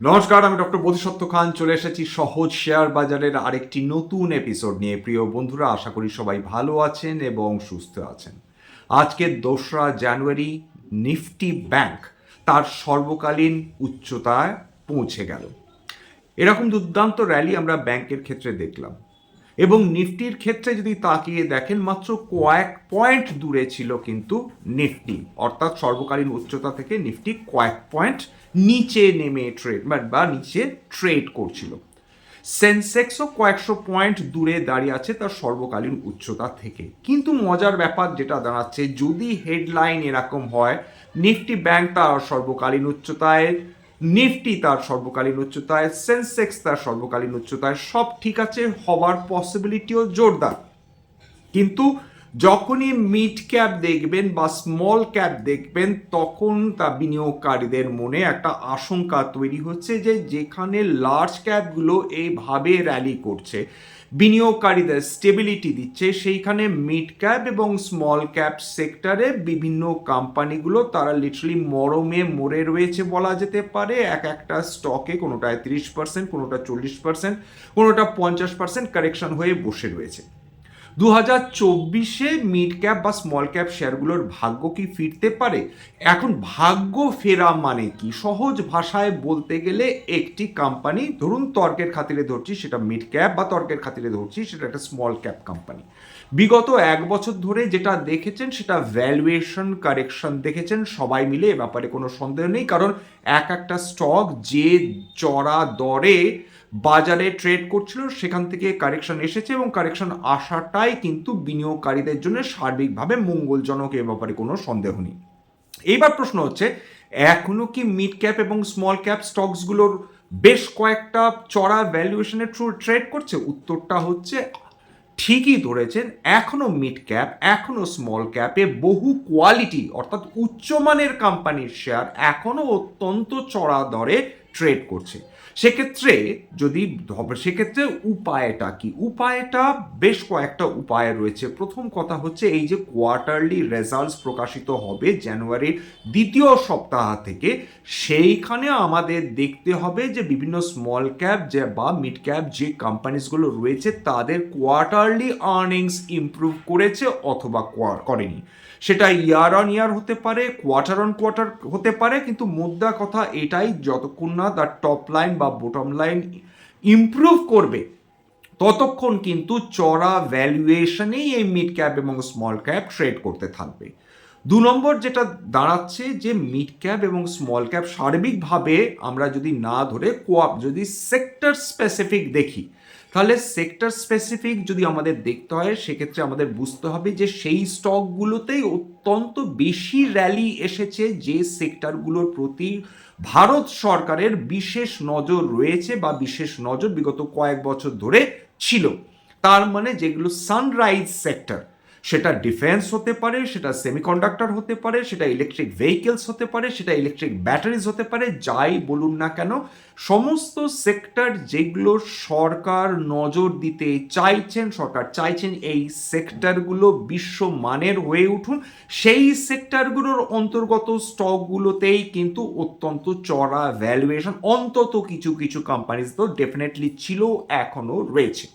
নমস্কার, আমি ডক্টর বোধিসত্ত্ব খান। চলে এসেছি সহজ শেয়ার বাজারের আরেকটি নতুন এপিসোড নিয়ে। প্রিয় বন্ধুরা, আশা করি সবাই ভালো আছেন এবং সুস্থ আছেন। আজকে দোসরা জানুয়ারি, নিফটি ব্যাংক তার সর্বকালীন উচ্চতায় পৌঁছে গেল। এরকম দুর্দান্ত র্যালি আমরা ব্যাংকের ক্ষেত্রে দেখলাম। এবং নিফটির ক্ষেত্রে যদি তাকিয়ে দেখেন, মাত্র কয়েক পয়েন্ট দূরে ছিল কিন্তু নিফটি। অর্থাৎ সর্বকালীন উচ্চতা থেকে নিফটি কয়েক পয়েন্ট নিচে নেমে ট্রেড বা নিচে ট্রেড করছিল। সেন্সেক্সও কয়েকশো পয়েন্ট দূরে দাঁড়িয়ে আছে তার সর্বকালীন উচ্চতা থেকে। কিন্তু মজার ব্যাপার যেটা দাঁড়াচ্ছে, যদি হেডলাইন এরকম হয় নিফটি ব্যাংক তার সর্বকালীন উচ্চতায় নিফটি তার সর্বকালীন উচ্চতায় সেন্সেক্স তার সর্বকালীন উচ্চতায়, সব ঠিক আছে হবার পসিবিলিটিও জোরদার। কিন্তু যখনই মিড ক্যাপ দেখবেন বা স্মল ক্যাপ দেখবেন, তখন তা বিনিয়োগকারীদের মনে একটা আশঙ্কা তৈরি হচ্ছে যে যেখানে লার্জ ক্যাপগুলো এইভাবে র্যালি করছে, বিনিয়োগকারীদের স্টেবিলিটি দিচ্ছে, সেইখানে মিড ক্যাপ এবং স্মল ক্যাপ সেক্টরে বিভিন্ন কোম্পানিগুলো তারা লিটারালি মরমে মরে রয়েছে বলা যেতে পারে। এক একটা স্টকে কোনোটায় তিরিশ পার্সেন্ট কোনোটা চল্লিশ পার্সেন্ট কোনোটা পঞ্চাশ পার্সেন্ট কারেকশন হয়ে বসে রয়েছে। দু হাজার চব্বিশে মিড ক্যাপ বা স্মল ক্যাপ শেয়ারগুলোর ভাগ্য কি ফিরতে পারে? এখন ভাগ্য ফেরা মানে কি? সহজ ভাষায় বলতে গেলে একটি কোম্পানি ধরুন তর্কের খাতিরে ধরছি সেটা মিড ক্যাপ বা তর্কের খাতিরে ধরছি, সেটা একটা স্মল ক্যাপ কোম্পানি বিগত এক বছর ধরে যেটা দেখেছেন সেটা ভ্যালুয়েশন কারেকশন দেখেছেন সবাই মিলে, এ ব্যাপারে কোনো সন্দেহ নেই। কারণ এক একটা স্টক যে চড়া দরে বাজারে ট্রেড করছিল, সেখান থেকে কারেকশন এসেছে এবং কারেকশন আসাটাই কিন্তু বিনিয়োগকারীদের জন্য সার্বিকভাবে মঙ্গলজনক, এ ব্যাপারে কোনো সন্দেহ নেই। এইবার প্রশ্ন হচ্ছে, এখনও কি মিড ক্যাপ এবং স্মল ক্যাপ স্টকসগুলোর বেশ কয়েকটা চড়া ভ্যালুয়েশনে থ্রু ট্রেড করছে? উত্তরটা হচ্ছে, ঠিকই ধরেছেন, এখনও মিড ক্যাপ এখনও স্মল ক্যাপে বহু কোয়ালিটি অর্থাৎ উচ্চমানের কোম্পানির শেয়ার এখনও অত্যন্ত চড়া দরে ট্রেড করছে। সেক্ষেত্রে যদি সেক্ষেত্রে উপায়টা কি? উপায়টা বেশ কয়েকটা উপায় রয়েছে। প্রথম কথা হচ্ছে এই যে কোয়ার্টারলি রেজাল্টস প্রকাশিত হবে জানুয়ারির দ্বিতীয় সপ্তাহ থেকে, সেইখানে আমাদের দেখতে হবে যে বিভিন্ন স্মল ক্যাপ যে বা মিড ক্যাপ যে কোম্পানিজগুলো রয়েছে, তাদের কোয়ার্টারলি আর্নিংস ইমপ্রুভ করেছে অথবা করেনি। সেটা ইয়ার অন ইয়ার হতে পারে কোয়ার্টার অন কোয়ার্টার হতে পারে, কিন্তু মুদ্রা কথা এটাই, যতক্ষণ না তার টপ লাইন বা বটম লাইন ইমপ্রুভ করবে, ততক্ষণ কিন্তু চড়া ভ্যালুয়েশনেই এই মিড ক্যাপ এবং স্মল ক্যাপ ট্রেড করতে থাকবে। দু নম্বর যেটা দাঁড়াচ্ছে যে মিড ক্যাপ এবং স্মল ক্যাপ সার্বিকভাবে আমরা যদি না ধরে কোয়াপ যদি সেক্টর স্পেসিফিক দেখি তাহলে সেক্টর স্পেসিফিক যদি আমাদের দেখতে হয়, সেক্ষেত্রে আমাদের বুঝতে হবে যে সেই স্টকগুলোতেই অত্যন্ত বেশি র্যালি এসেছে যে সেক্টরগুলোর প্রতি ভারত সরকারের বিশেষ নজর রয়েছে বা বিশেষ নজর বিগত কয়েক বছর ধরে ছিল। তার মানে যেগুলো সানরাইজ সেক্টর সেটা ডিফেন্স হতে পারে, সেটা সেমিকন্ডাক্টর হতে পারে, সেটা ইলেকট্রিক ভেহিকেলস হতে পারে, সেটা ইলেকট্রিক ব্যাটারিজ হতে পারে, যাই বলুন না কেন। সমস্ত সেক্টর যেগুলো সরকার নজর দিতে চাইছেন, সরকার চাইছেন এই সেক্টরগুলো বিশ্বমানের হয়ে উঠুন। সেই সেক্টরগুলোর অন্তর্গত স্টকগুলোতেই কিন্তু অত্যন্ত চড়া ভ্যালুয়েশন অন্তত কিছু কিছু কোম্পানিজ তো ডেফিনেটলি ছিল, এখনও রয়েছে।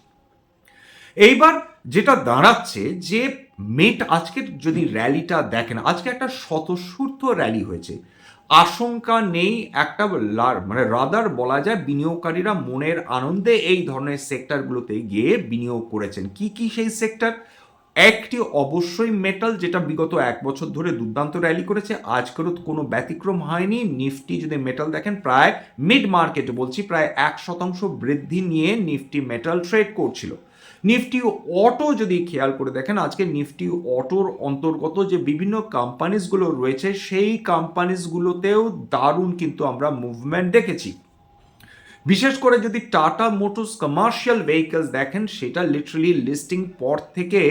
এইবার যেটা দাঁড়াচ্ছে যে মেট আজকের যদি র্যালিটা দেখেন আজকে একটা স্বতঃস্ফূর্ত র্যালি হয়েছে। আশঙ্কা নেই একটা মানে রাদার বলা যায় বিনিয়োগকারীরা মনের আনন্দে এই ধরনের সেক্টরগুলোতে গিয়ে বিনিয়োগ করেছেন। কি কি সেই সেক্টর? একটি অবশ্যই মেটাল, যেটা বিগত এক বছর ধরে দুর্দান্ত র্যালি করেছে। আজকেরও কোনো ব্যতিক্রম হয়নি। নিফটি যদি মেটাল দেখেন, প্রায় মিড মার্কেটে বলছি, প্রায় এক শতাংশ বৃদ্ধি নিয়ে নিফটি মেটাল ট্রেড করছিল। নিফটি অটো যদি খেয়াল করে দেখেন, আজকে নিফটি অটোর অন্তর্গত যে বিভিন্ন কোম্পানিজগুলো রয়েছে, সেই কোম্পানিজগুলোতেও দারুণ কিন্তু আমরা মুভমেন্ট দেখেছি। বিশেষ করে যদি টাটা মোটরস কমার্শিয়াল ভেহিকলস দেখেন, সেটা লিটারালি লিস্টিং পর থেকে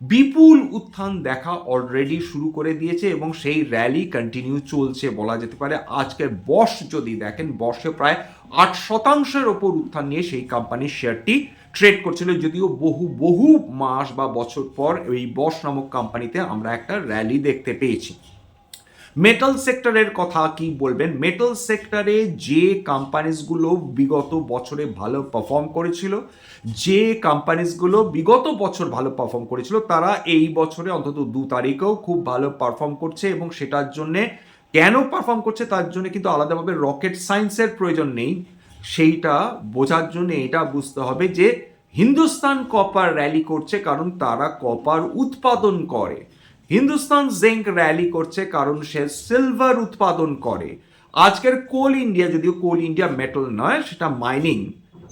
বিপুল উত্থান দেখা অলরেডি শুরু করে দিয়েছে এবং সেই র্যালি কন্টিনিউ চলছে বলা যেতে পারে। আজকের বস যদি দেখেন বসে প্রায় আট শতাংশের ওপর উত্থান নিয়ে সেই কোম্পানির শেয়ারটি ট্রেড করছিল, যদিও বহু বহু মাস বা বছর পর এই বস নামক কোম্পানিতে আমরা একটা র্যালি দেখতে পেয়েছি। মেটাল সেক্টরের কথা কি বলবেন? মেটাল সেক্টরে যে কোম্পানিজগুলো বিগত বছরে ভালো পারফর্ম করেছিল, যে কোম্পানিজগুলো বিগত বছর ভালো পারফর্ম করেছিল, তারা এই বছরে অন্তত দু তারিখেও খুব ভালো পারফর্ম করছে এবং সেটার জন্যে কেন পারফর্ম করছে, তার জন্য কিন্তু আলাদাভাবে রকেট সায়েন্সের প্রয়োজন নেই। সেইটা বোঝার জন্য এটা বুঝতে হবে যে হিন্দুস্তান কপার র্যালি করছে কারণ তারা কপার উৎপাদন করে। হিন্দুস্তান জিঙ্ক র্যালি করছে কারণ সে সিলভার উৎপাদন করে। আজকের কোল ইন্ডিয়া, যদিও কোল ইন্ডিয়া মেটাল নয়, সেটা মাইনিং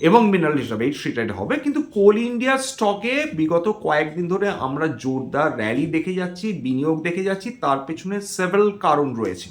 এবং মিনারেল হিসাবেই ট্রিটেড হবে। কিন্তু কোল ইন্ডিয়া স্টকে বিগত কয়েকদিন ধরে আমরা জোরদার র্যালি দেখে যাচ্ছি, বিনিয়োগ দেখে যাচ্ছি, তার পেছনে সেভারাল কারণ রয়েছে।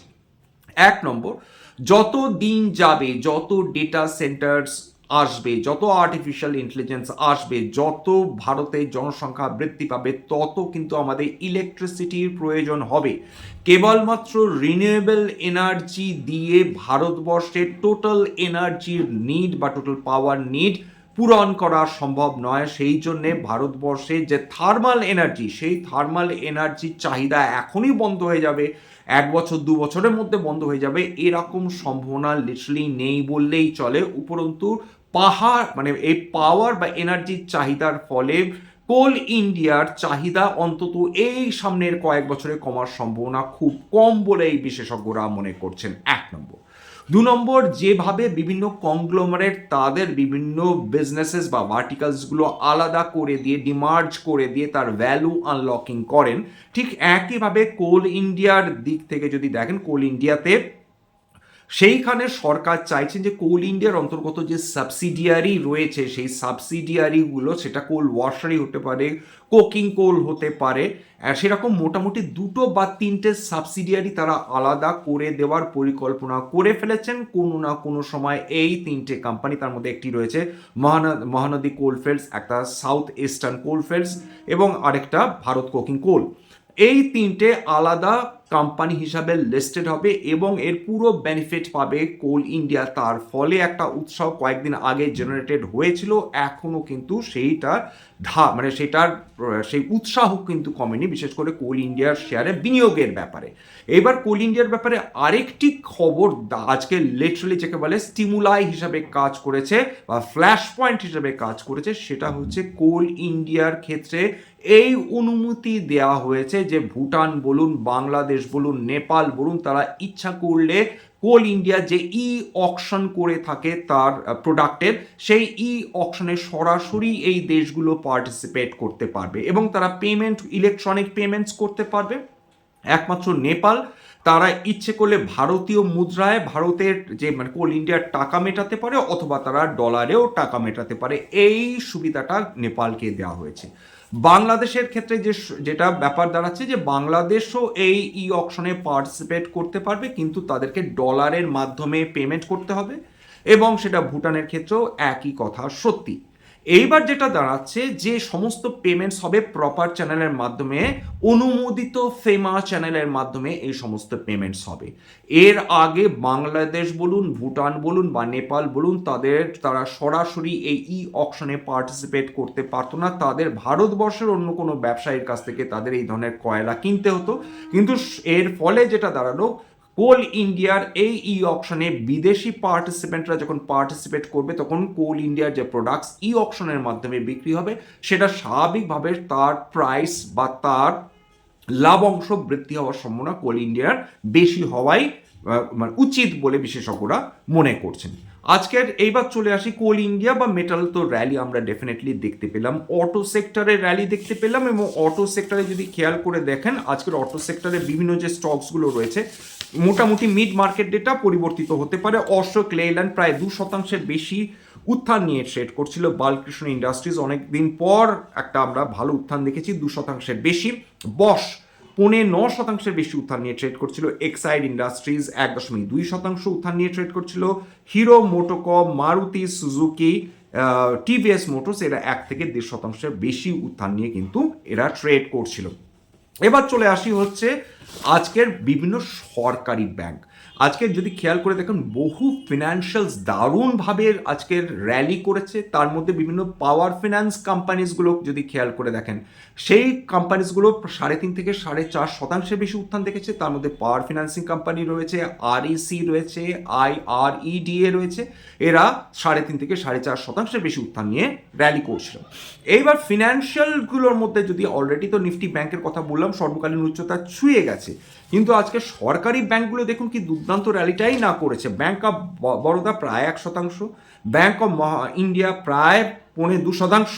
এক নম্বর যত দিন যাবে, যত ডেটা সেন্টার্স আসবে, যত আর্টিফিশিয়াল ইন্টেলিজেন্স আসবে, যত ভারতে জনসংখ্যা বৃদ্ধি পাবে, তত কিন্তু আমাদের ইলেকট্রিসিটির প্রয়োজন হবে। কেবলমাত্র রিনিউয়েবল এনার্জি দিয়ে ভারতবর্ষের টোটাল এনার্জির নিড বা টোটাল পাওয়ার নিড পূরণ করা সম্ভব নয়। সেই জন্যে ভারতবর্ষে যে থার্মাল এনার্জি সেই থার্মাল এনার্জির চাহিদা এখনই বন্ধ হয়ে যাবে। এক বছর, দু বছরের মধ্যে বন্ধ হয়ে যাবে। এরকম সম্ভাবনা লিটারালি নেই বললেই চলে। উপরন্তু পাহাড় মানে এই পাওয়ার বা এনার্জির চাহিদার ফলে কোল ইন্ডিয়ার চাহিদা অন্তত এই সামনের কয়েক বছরে কমার সম্ভাবনা খুব কম বলে এই বিশেষজ্ঞরা মনে করছেন। এক নম্বর। দু নম্বর, যেভাবে বিভিন্ন কংগ্লোমারেট তাদের বিভিন্ন বিজনেসেস বা ভার্টিকালসগুলো আলাদা করে দিয়ে ডিমার্জ করে দিয়ে তার ভ্যালু আনলকিং করেন, ঠিক একইভাবে কোল ইন্ডিয়ার দিক থেকে যদি দেখেন কোল ইন্ডিয়াতে সেইখানে সরকার চাইছেন যে কোল ইন্ডিয়ার অন্তর্গত যে সাবসিডিয়ারি রয়েছে, সেই সাবসিডিয়ারিগুলো সেটা কোল ওয়াশারি হতে পারে কোকিং কোল হতে পারে সেরকম মোটামুটি দুটো বা তিনটে সাবসিডিয়ারি তারা আলাদা করে দেওয়ার পরিকল্পনা করে ফেলেছেন। কোনো না কোনো সময় এই তিনটে কোম্পানি তার মধ্যে একটি রয়েছে, মহানা, মহানদী কোলফিল্ডস একটা সাউথ ইস্টার্ন কোলফিল্ডস এবং আরেকটা ভারত কোকিং কোল এই তিনটে আলাদা কোম্পানি হিসাবে লিস্টেড হবে এবং এর পুরো বেনিফিট পাবে কোল ইন্ডিয়া তার ফলে একটা উৎসাহ কয়েকদিন আগে জেনারেটেড হয়েছিল এখনও কিন্তু সেইটার ধা মানে সেটার, সেই উৎসাহ কিন্তু কমেনি, বিশেষ করে কোল ইন্ডিয়ার শেয়ারে বিনিয়োগের ব্যাপারে। এবার কোল ইন্ডিয়ার ব্যাপারে আরেকটি খবর আজকে লিটারালি যাকে বলে স্টিমুলাই হিসাবে কাজ করেছে বা ফ্ল্যাশ পয়েন্ট হিসাবে কাজ করেছে, সেটা হচ্ছে কোল ইন্ডিয়ার ক্ষেত্রে এই অনুমতি দেওয়া হয়েছে যে ভুটান বলুন, বাংলাদেশ বলুন, নেপাল বলুন, তারা ইচ্ছা করলে কোল ইন্ডিয়া যে ই অকশন করে থাকে তার প্রোডাক্টের সেই ই অকশনে সরাসরি এই দেশগুলো পার্টিসিপেট করতে পারবে এবং তারা পেমেন্ট ইলেকট্রনিক পেমেন্টস করতে পারবে। একমাত্র নেপাল, তারা ইচ্ছে করলে ভারতীয় মুদ্রায় ভারতের যে মানে কোল ইন্ডিয়ার টাকা মেটাতে পারে অথবা তারা ডলারেও টাকা মেটাতে পারে। এই সুবিধাটা নেপালকে দেওয়া হয়েছে। বাংলাদেশের ক্ষেত্রে যে যেটা ব্যাপার দাঁড়াচ্ছে যে বাংলাদেশও এই ই অকশনে পার্টিসিপেট করতে পারবে, কিন্তু তাদেরকে ডলারের মাধ্যমে পেমেন্ট করতে হবে এবং সেটা ভুটানের ক্ষেত্রেও একই কথা সত্যি। এইবার যেটা দাঁড়াচ্ছে, যে সমস্ত পেমেন্টস হবে প্রপার চ্যানেলের মাধ্যমে, অনুমোদিত ফেমা চ্যানেলের মাধ্যমে এই সমস্ত পেমেন্টস হবে। এর আগে বাংলাদেশ বলুন, ভুটান বলুন বা নেপাল বলুন, তাদের, তারা সরাসরি এই ই অকশনে পার্টিসিপেট করতে পারতো না। তাদের ভারতবর্ষের অন্য কোনো ব্যবসায়ীর কাছ থেকে তাদের এই ধরনের কয়লা কিনতে হতো। কিন্তু এর ফলে যেটা দাঁড়াল কোল ইন্ডিয়ার এই ই অকশনে বিদেশি পার্টিসিপেন্টরা যখন পার্টিসিপেট করবে, তখন কোল ইন্ডিয়ার যে প্রোডাক্টস ই অপশনের মাধ্যমে বিক্রি হবে, সেটা স্বাভাবিকভাবে তার প্রাইস বা তার লাভ অংশ বৃদ্ধি হওয়ার সম্ভাবনা কোল ইন্ডিয়ার বেশি হওয়াই মানে উচিত বলে বিশেষজ্ঞরা মনে করছেন। আজকের এইবার চলে আসি কোল ইন্ডিয়া বা মেটাল তো র্যালি আমরা ডেফিনেটলি দেখতে পেলাম। অটো সেক্টরের র্যালি দেখতে পেলাম এবং অটো সেক্টরে যদি খেয়াল করে দেখেন, আজকের অটো সেক্টরে বিভিন্ন যে স্টকসগুলো রয়েছে, মোটামুটি মিড মার্কেট ডেটা পরিবর্তিত হতে পারে। অশোক লেল্যান্ড প্রায় দু শতাংশের বেশি উত্থান নিয়ে ট্রেড করছিল বালকৃষ্ণ ইন্ডাস্ট্রিজ অনেক দিন পর একটা আমরা ভালো উত্থান দেখেছি, দু শতাংশের বেশি। বস পৌনে ন শতাংশের বেশি উত্থান নিয়ে ট্রেড করছিল এক্সাইড ইন্ডাস্ট্রিজ এক দশমিক দুই শতাংশ উত্থান নিয়ে ট্রেড করছিল। Hero MotoCorp Maruti Suzuki TVS Motors এরা এক থেকে দেড় শতাংশের বেশি উত্থান নিয়ে কিন্তু এরা ট্রেড করছিল। এবার চলে আসি হচ্ছে আজকের বিভিন্ন সরকারি ব্যাংক আজকে যদি খেয়াল করে দেখুন, বহু ফিনান্সিয়ালস দারুণভাবে আজকের র্যালি করেছে। তার মধ্যে বিভিন্ন পাওয়ার ফিনান্স কোম্পানিজগুলো যদি খেয়াল করে দেখেন, সেই কোম্পানিজগুলো সাড়ে তিন থেকে সাড়ে চার শতাংশের বেশি উত্থান দেখেছে। তার মধ্যে পাওয়ার ফিনান্সিং কোম্পানি রয়েছে আরইসি রয়েছে আই আর ইডিএ রয়েছে। এরা সাড়ে তিন থেকে সাড়ে চার শতাংশের বেশি উত্থান নিয়ে র্যালি করছিল। এইবার ফিনান্সিয়ালগুলোর মধ্যে যদি অলরেডি তো নিফটি ব্যাংকের কথা বললাম, সর্বকালীন উচ্চতা ছুঁয়ে গেছে। কিন্তু আজকে সরকারি ব্যাংকগুলো দেখুন কি দুর্দান্ত র্যালিটাই না করেছে। ব্যাংক অফ বরোদা প্রায় এক শতাংশ ব্যাংক অফ মহা ইন্ডিয়া প্রায় পৌনে দু শতাংশ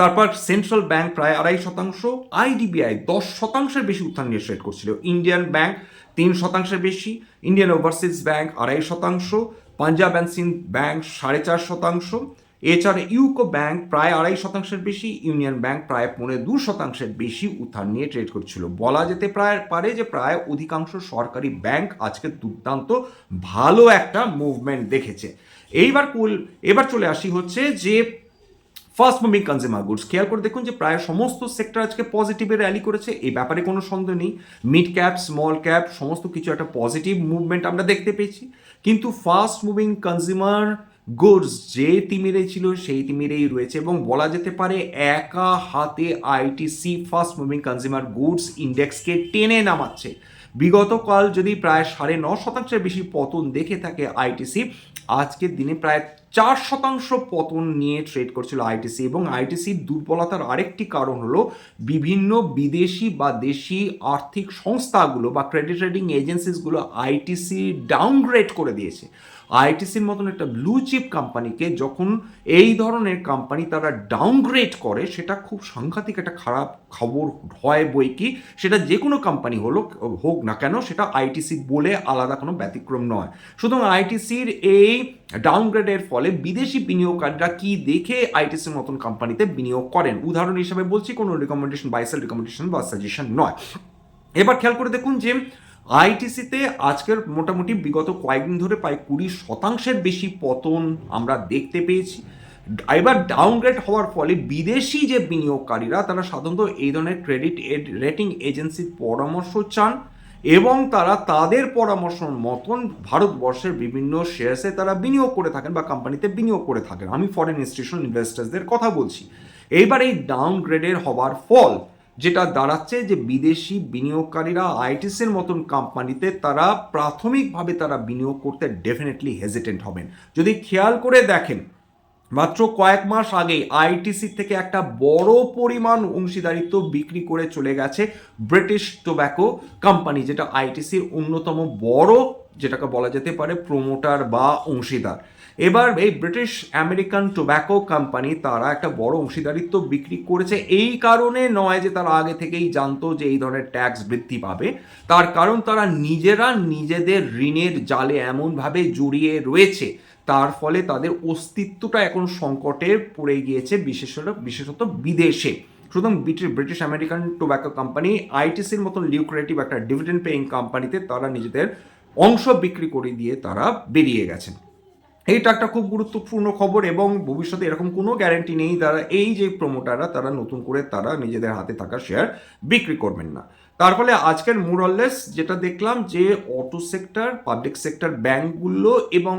তারপর সেন্ট্রাল ব্যাংক প্রায় আড়াই শতাংশ আইডিবিআই দশ শতাংশের বেশি উত্থান নিয়ে ট্রেড করছিল। ইন্ডিয়ান ব্যাংক তিন শতাংশের বেশি ইন্ডিয়ান ওভারসিজ ব্যাংক আড়াই শতাংশ পাঞ্জাব অ্যান্ড সিন্ধ ব্যাংক সাড়ে চার শতাংশ এছাড়া ইউকো ব্যাংক প্রায় আড়াই শতাংশের বেশি, ইউনিয়ন ব্যাংক প্রায় পৌনে দু শতাংশের বেশি উত্থান নিয়ে ট্রেড করছিল। বলা যেতে প্রায়, পারে যে প্রায় অধিকাংশ সরকারি ব্যাংক আজকে দুর্দান্ত ভালো একটা মুভমেন্ট দেখেছে। এইবার কুল, এবার চলে আসি হচ্ছে যে ফার্স্ট মুভিং কনজিউমার গুডস খেয়াল করে দেখুন যে প্রায় সমস্ত সেক্টর আজকে পজিটিভে র্যালি করেছে এই ব্যাপারে কোনো সন্দেহ নেই। মিড ক্যাপ স্মল ক্যাপ সমস্ত কিছু একটা পজিটিভ মুভমেন্ট আমরা দেখতে পেয়েছি। কিন্তু ফাস্ট মুভিং কনজিউমার গুডস যে তিমিরে ছিল, সেই তিমিরেই রয়েছে এবং বলা যেতে পারে একা হাতে ITC fast moving consumer goods ইন্ডেক্সকে টেনে নামাচ্ছে। বিগত কাল যদি প্রায় সাড়ে ন শতাংশের বেশি পতন দেখে থাকে আইটিসি, আজকের দিনে প্রায় চার শতাংশ পতন নিয়ে ট্রেড করছিল আইটিসি এবং আইটিসির দুর্বলতার আরেকটি কারণ হলো বিভিন্ন বিদেশি বা দেশি আর্থিক সংস্থাগুলো বা ক্রেডিট রেটিং এজেন্সিসগুলো আইটিসি ডাউনগ্রেড করে দিয়েছে। আইটিসির মতন একটা ব্লু চিপ কোম্পানিকে যখন এই ধরনের কোম্পানি তারা ডাউনগ্রেড করে, সেটা খুব সাংঘাতিক একটা খারাপ খবর হয় বই কি, সেটা যে কোনো কোম্পানি হলো, হোক না কেন, সেটা আইটিসি বলে আলাদা কোনো ব্যতিক্রম নয়। সুতরাং আইটিসির এই ডাউনগ্রেডের ফলে বিদেশি বিনিয়োগকারীরা কি দেখে আইটিসির মতন কোম্পানিতে বিনিয়োগ করেন? উদাহরণ হিসাবে বলছি, কোনো রিকমেন্ডেশন বাইসেল রিকমেন্ডেশন বা সাজেশন নয়। এবার খেয়াল করে দেখুন যে আইটিসিতে আজকের মোটামুটি বিগত কয়েকদিন ধরে প্রায় কুড়ি শতাংশের বেশি পতন আমরা দেখতে পেয়েছি। এবার ডাউনগ্রেড হওয়ার ফলে বিদেশি যে বিনিয়োগকারীরা, তারা সাধারণত এই ধরনের ক্রেডিট এড রেটিং এজেন্সির পরামর্শ চান এবং তারা তাদের পরামর্শ মতন ভারতবর্ষের বিভিন্ন শেয়ার্সে তারা বিনিয়োগ করে থাকেন বা কোম্পানিতে বিনিয়োগ করে থাকেন। আমি ফরেন ইনস্টিটিউশন ইনভেস্টার্সদের কথা বলছি। এইবার এই ডাউনগ্রেডের হওয়ার ফল যেটা দাঁড়াচ্ছে যে বিদেশি বিনিয়োগকারীরা আইটিসির মতন কোম্পানিতে তারা প্রাথমিকভাবে তারা বিনিয়োগ করতে ডেফিনেটলি হেজিটেন্ট হবেন। যদি খেয়াল করে দেখেন, মাত্র কয়েক মাস আগেই আইটিসি থেকে একটা বড় পরিমাণ অংশীদারিত্ব বিক্রি করে চলে গেছে ব্রিটিশ টোব্যাকো কোম্পানি যেটা আইটিসির অন্যতম বড়, যেটাকে বলা যেতে পারে প্রমোটার বা অংশীদার। এবার এই ব্রিটিশ আমেরিকান টোব্যাকো কোম্পানি তারা একটা বড় অংশীদারিত্ব বিক্রি করেছে। এই কারণে নয় যে তারা আগে থেকেই জানতো যে এই ধরনের ট্যাক্স বৃদ্ধি পাবে। তার কারণ তারা নিজেরা নিজেদের ঋণের জালে এমনভাবে জড়িয়ে রয়েছে। তার ফলে তাদের অস্তিত্বটা এখন সংকটে পড়ে গিয়েছে, বিশেষত বিশেষত বিদেশে। সুতরাং British British American Tobacco company আইটিসির মতন লিউক্রেটিভ একটা ডিভিডেন্ড পেইং কোম্পানিতে তারা নিজেদের অংশ বিক্রি করে দিয়ে তারা বেরিয়ে গেছেন এইটা একটা খুব গুরুত্বপূর্ণ খবর এবং ভবিষ্যতে এরকম কোনো গ্যারেন্টি নেই তারা এই যে প্রমোটাররা তারা নতুন করে তারা নিজেদের হাতে থাকা শেয়ার বিক্রি করবেন না। তার ফলে আজকের মোরলেস যেটা দেখলাম যে অটো সেক্টর পাবলিক সেক্টর ব্যাংকগুলো এবং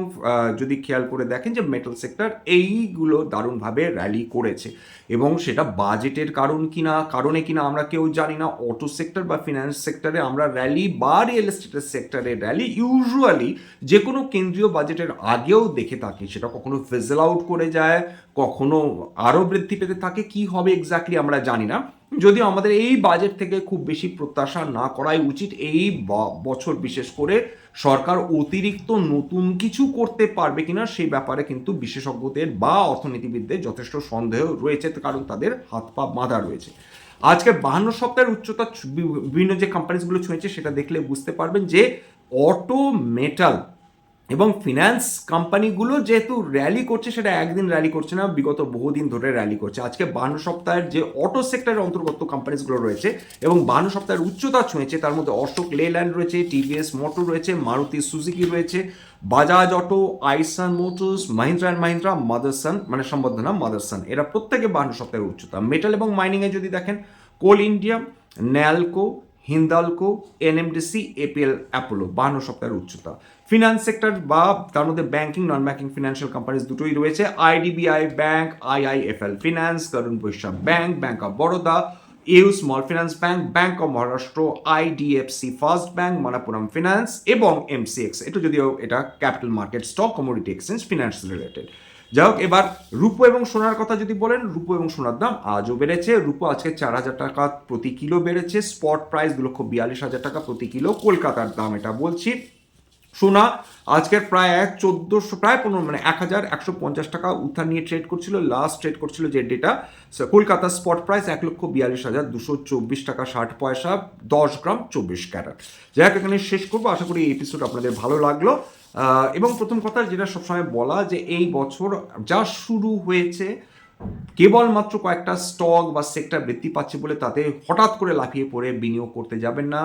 যদি খেয়াল করে দেখেন যে মেটাল সেক্টর এইগুলো দারুণভাবে র্যালি করেছে। এবং সেটা বাজেটের কারণ কিনা, কারণে কিনা আমরা কেউ জানি না। অটো সেক্টর বা ফিনান্স সেক্টরে আমরা র্যালি বা রিয়েল এস্টেটের সেক্টরে র্যালি ইউজুয়ালি যে কোনো কেন্দ্রীয় বাজেটের আগেও দেখে থাকি। সেটা কখনো ফিজল আউট করে যায়, কখনো আরও বৃদ্ধি পেতে থাকে, কি হবে এক্স্যাক্টলি আমরা জানি না। যদিও আমাদের এই বাজেট থেকে খুব বেশি প্রত্যাশা না করাই উচিত, এই বছর বিশেষ করে সরকার অতিরিক্ত নতুন কিছু করতে পারবে কিনা সেই ব্যাপারে কিন্তু বিশেষজ্ঞদের বা অর্থনীতিবিদদের যথেষ্ট সন্দেহ রয়েছে, কারণ তাদের হাত পা বাঁধা রয়েছে। আজকে বাহান্ন সপ্তাহের উচ্চতা বিভিন্ন যে কোম্পানিজগুলো ছুঁয়েছে সেটা দেখলে বুঝতে পারবেন যে অটো মেটাল এবং ফিনান্স কোম্পানিগুলো যেহেতু র্যালি করছে, সেটা একদিন র্যালি করছে না, বিগত বহুদিন ধরে র্যালি করছে। আজকে বান্ন সপ্তাহের যে অটো সেক্টরের অন্তর্গত কোম্পানিজগুলো রয়েছে এবং বান্ন সপ্তাহের উচ্চতা ছুঁয়েছে, তার মধ্যে অশোক, লেল্যান্ড রয়েছে টিভিএস মোটর রয়েছে মারুতি সুজুকি রয়েছে Bajaj auto Eicher Motors Mahindra and Mahindra Motherson মানে সম্বোধনা মাদারসান এরা প্রত্যেকে বান্ন সপ্তাহের উচ্চতা। মেটাল এবং মাইনিংয়ে যদি দেখেন Coal India NALCO Hindalco NMDC APL Apollo বান্ন সপ্তাহের উচ্চতা। ফিনান্স সেক্টর বা তার মধ্যে banking non banking financial companies দুটোই রয়েছে। আইডিবিআই ব্যাংক আইআইএফএল ফিনান্স তরুণ বৈশ্য bank bank of Baroda U small finance bank bank of Maharashtra IDFC first bank Manappuram finance এবং এমসিএক্স এটা যদিও এটা capital market stock commodity exchange finance related যাই হোক, এবার রূপো এবং সোনার কথা যদি বলেন, রূপো এবং সোনার দাম আজও বেড়েছে। রূপো আজকে চার হাজার টাকা প্রতি কিলো বেড়েছে। স্পট প্রাইস দু লক্ষ বিয়াল্লিশ হাজার টাকা প্রতি কিলো। কলকাতার দাম এটা বলছি। সোনা, আজকের প্রায় এক চোদ্দোশো, প্রায় পনেরো মানে এক হাজার একশো পঞ্চাশ টাকা উত্থান নিয়ে ট্রেড করছিল লাস্ট ট্রেড করছিল যে ডেটা কলকাতার স্পট প্রাইস এক লক্ষ বিয়াল্লিশ হাজার দুশো চব্বিশ টাকা ষাট পয়সা, দশ গ্রাম চব্বিশ ক্যারাট। যাই এখানে শেষ করব, আশা করি এই এপিসোড আপনাদের ভালো লাগল। এবং প্রথম কথা যেটা সবসময় বলা যে এই বছর যা শুরু হয়েছে কেবলমাত্র কয়েকটা স্টক বা সেক্টর বৃদ্ধি পাচ্ছে বলে তাতে হঠাৎ করে লাফিয়ে পড়ে, বিনিয়োগ করতে যাবেন না।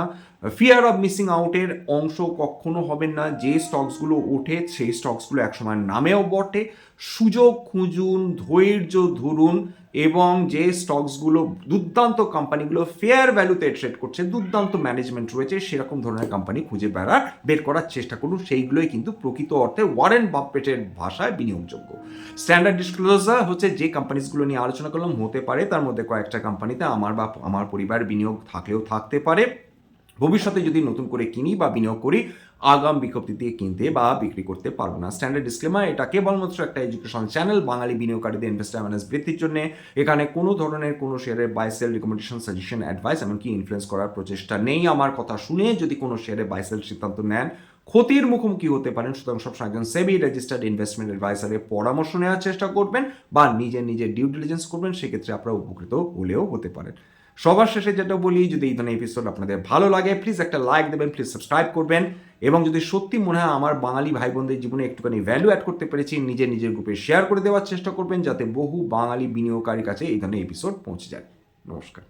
ফিয়ার অফ মিসিং আউটের অংশ কখনো হবেন না। যে স্টকসগুলো ওঠে, সেই স্টকসগুলো একসময় নামেও বটে। সুযোগ খুঁজুন, ধৈর্য ধরুন এবং যে স্টকসগুলো দুর্দান্ত কোম্পানিগুলো ফেয়ার ভ্যালুতে ট্রেড করছে, দুর্দান্ত ম্যানেজমেন্ট রয়েছে, সেরকম ধরনের কোম্পানি খুঁজে বেড়ার, বের করার চেষ্টা করুন। সেইগুলোই কিন্তু প্রকৃত অর্থে ওয়ারেন বাফেটের ভাষায় বিনিয়োগযোগ্য। স্ট্যান্ডার্ড ডিসক্লোজার হচ্ছে যে কোম্পানিজগুলো নিয়ে আলোচনা করলাম, হতে পারে তার মধ্যে কয়েকটা কোম্পানিতে আমার বা আমার পরিবার বিনিয়োগ থাকলেও থাকতে পারে। ভবিষ্যতে যদি নতুন করে কিনি বা বিনিয়োগ করি আগাম বিজ্ঞপ্তি দিয়ে কিনতে বা বিক্রি করতে পারব না। স্ট্যান্ডার্ড ডিসক্লেমার এটা কেবলমাত্র একটা এডুকেশন চ্যানেল বাঙালি বিনিয়োগকারীদের ইনভেস্টার অ্যাওয়ারনেস বৃদ্ধির জন্য। এখানে কোনো ধরনের কোনো শেয়ারের buy sell recommendation suggestion advice এমনকি ইনফ্লুয়েন্স করার প্রচেষ্টা নেই। আমার কথা শুনে যদি কোনো শেয়ারে বাই সেল সিদ্ধান্ত নেন, ক্ষতির মুখোমুখি হতে পারেন। সুতরাং সবসময় একজন সেবি রেজিস্টার্ড ইনভেস্টমেন্ট অ্যাডভাইসারের পরামর্শ নেওয়ার চেষ্টা করবেন বা নিজে নিজে ডিউ ডিলিজেন্স করবেন, সেক্ষেত্রে আপনারা উপকৃত হলেও হতে পারেন। সবার শেষে যেটা বলি, যদি এই ধরনের এপিসোড আপনাদের ভালো লাগে প্লিজ একটা লাইক দেবেন প্লিজ সাবস্ক্রাইব করবেন এবং যদি সত্যি মনে হয় আমার বাঙালি ভাই বোনদের জীবনে একটুখানি ভ্যালু অ্যাড করতে পেরেছি, নিজের নিজের গ্রুপে শেয়ার করে দেওয়ার চেষ্টা করবেন যাতে বহু বাঙালি বিনিয়োগকারীর কাছে এই ধরনের এপিসোড পৌঁছে যায়। নমস্কার।